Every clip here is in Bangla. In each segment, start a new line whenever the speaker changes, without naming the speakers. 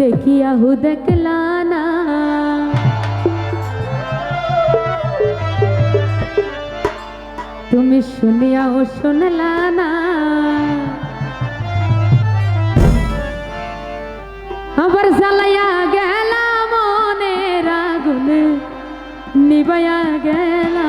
দেখিয়া হুদকলা না তুমি শুনিয়া ও শুনলা না আবার জ্বালাইয়া গেলা মনে রাগুনে নিবাইয়া গেলা।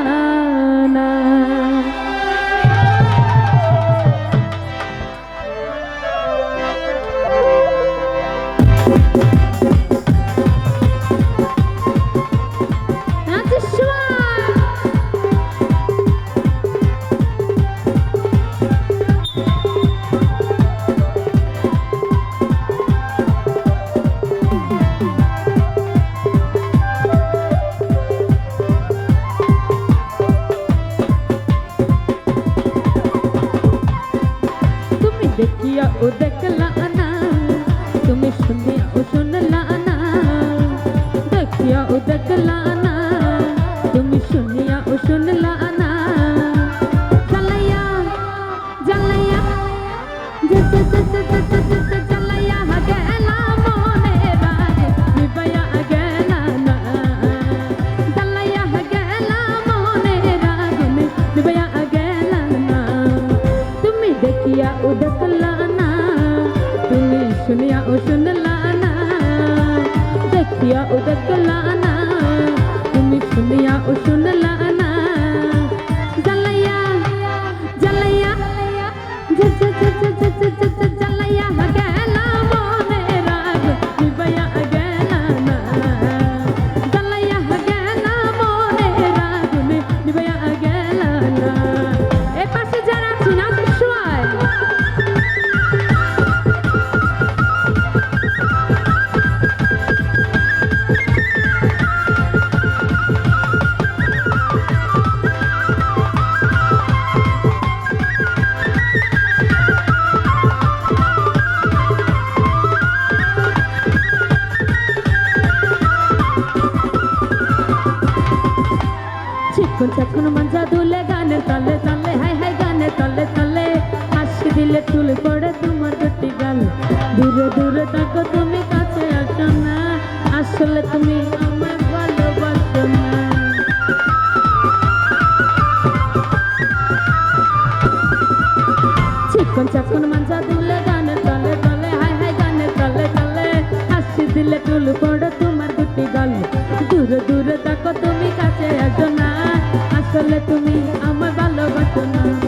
ও দেখলা না তুমি শুনিয়া ও শুনলা না দেখিয়া ও দেখলা না তুমি শুনিয়া ও শুনলা ও শুনলানা দেখিয়া ও দেখলানা তুমি শুনিয়া ও শুনলানা জ্বালাইয়া জ্বালাইয়া জ্বালাইয়া এখন মজা দুলে গানে তলে তলে, হাই হাই গানে তলে তলে। হাসি দিলে চুল পড়ে তোমার দুটি গাল। দূরে দূরে থাকো তুমি কাছে আসো না, আসলে তুমি আমার ভালোবাসো না। চিকন চাকন মজা দুলে গানে তলে তলে, হাই হাই গানে তলে তলে। হাসি দিলে চুল পড়ে তাহলে তুমি আমার ভালোবাসো না।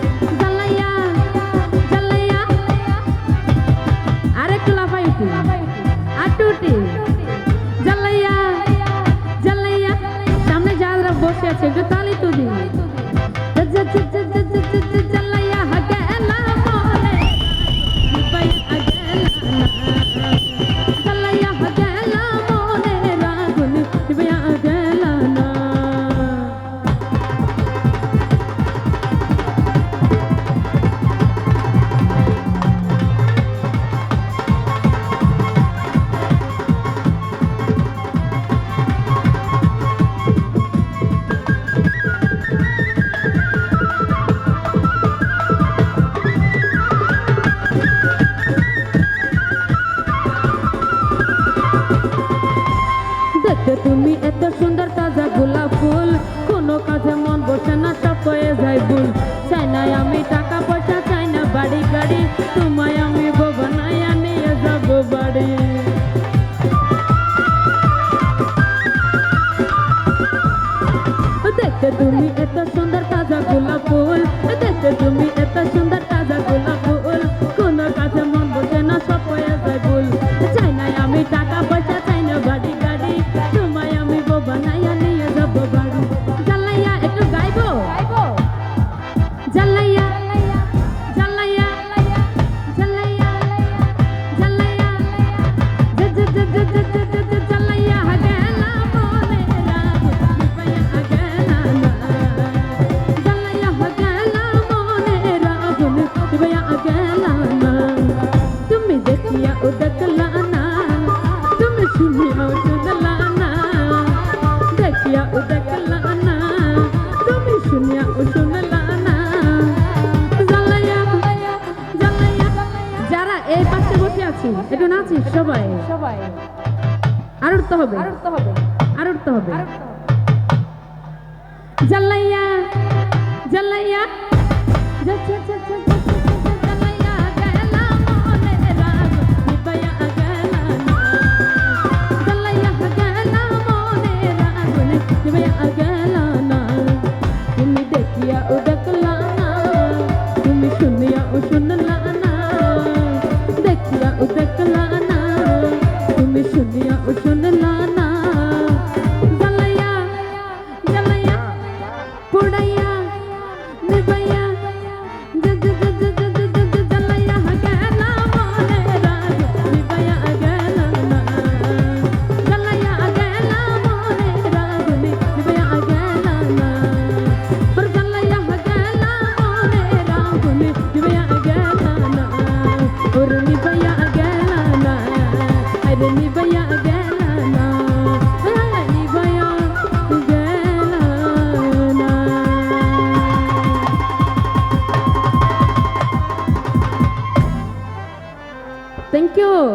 তুমি এত সুন্দর তাজা গোলাপ ফুল। দেখতে তুমি এত সুন্দর তাজা গোলাপ আছে সবাই।
সবাই।
আর উঠতে হবে।
আর উঠতে হবে।
আর উঠতে হবে জাল্লাইয়া জাল্লাইয়া